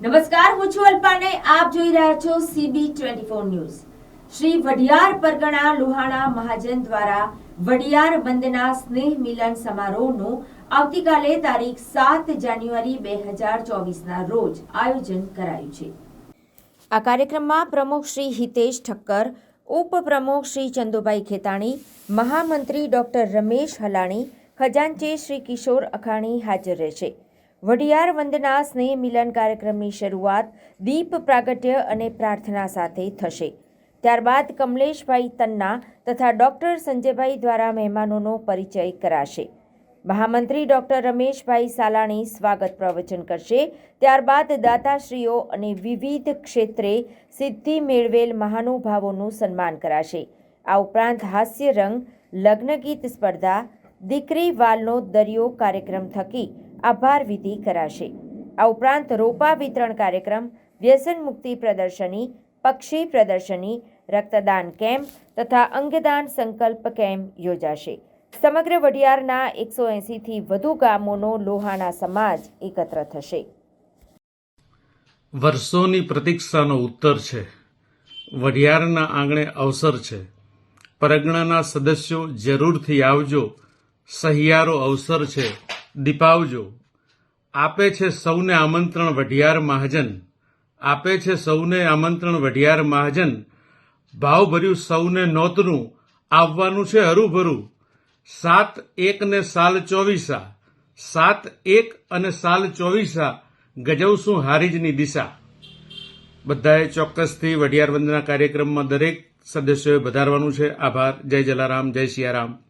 નમસ્કાર, હું છું અલ્પાને. આપ જોઈ રહ્યા છો CB twenty four news. Shri Vadhiyar પરગણા લોહાણા મહાજન દ્વારા વઢિયાર વંદના સ્નેહ મિલન સમારોહનું આવતીકાલે તારીખ સાત જાન્યુઆરી બે હજાર ચોવીસના રોજ આયોજન કરાયું છે. આ કાર્યક્રમમાં પ્રમુખ શ્રી હિતેશ ઠક્કર, ઉપપ્રમુખ શ્રી ચંદુભાઈ ખેતાણી, મહામંત્રી ડોક્ટર રમેશ હલાણી, ખજાનચી શ્રી કિશોર અખાણી હાજર રહેશે. વઢિયાર વંદના સ્નેહ મિલન કાર્યક્રમની શરૂઆત દીપ પ્રાગટ્ય અને પ્રાર્થના સાથે થશે. ત્યારબાદ કમલેશભાઈ તન્ના તથા ડૉક્ટર સંજયભાઈ દ્વારા મહેમાનોનો પરિચય કરાશે. મહામંત્રી ડૉક્ટર રમેશભાઈ સાલાણી સ્વાગત પ્રવચન કરશે. ત્યારબાદ દાતાશ્રીઓ અને વિવિધ ક્ષેત્રે સિદ્ધિ મેળવેલ મહાનુભાવોનું સન્માન કરાશે. આ ઉપરાંત હાસ્ય રંગ, લગ્નગીત સ્પર્ધા, દીકરી વાલનો દરિયો કાર્યક્રમ થકી આભાર વિધિ કરાશે. આ ઉપરાંત રોપા વિતરણ કાર્યક્રમ, વ્યસન મુક્તિ પ્રદર્શની, પક્ષી પ્રદર્શની, રક્તદાન કેમ્પ તથા અંગદાન સંકલ્પ કેમ્પ યોજાશે. સમગ્ર વડિયારના એકસો એંસીથી વધુ ગામોનો લોહાણા સમાજ એકત્ર થશે. વર્ષોની પ્રતીક્ષાનો ઉત્તર છે. વઢિયારના આંગણે અવસર છે. પરગણાના સદસ્યો જરૂરથી આવજો. સહિયારો અવસર છે. દીપાવજો. આપે છે સૌને આમંત્રણ વઢિયાર મહાજન. આપે છે સૌને આમંત્રણ વઢિયાર મહાજન. ભાવભર્યું સૌને નોતનું આવવાનું છે હરુભરું. સાત એક ને સાલ ચોવીસા. સાત એક અને સાલ ચોવીસા ગજવશું હારીજની દિશા. બધાએ ચોક્કસથી વઢિયાર વંદના કાર્યક્રમમાં દરેક સદસ્યોએ વધારવાનું છે. આભાર. જય જલારામ. જય સિયારામ.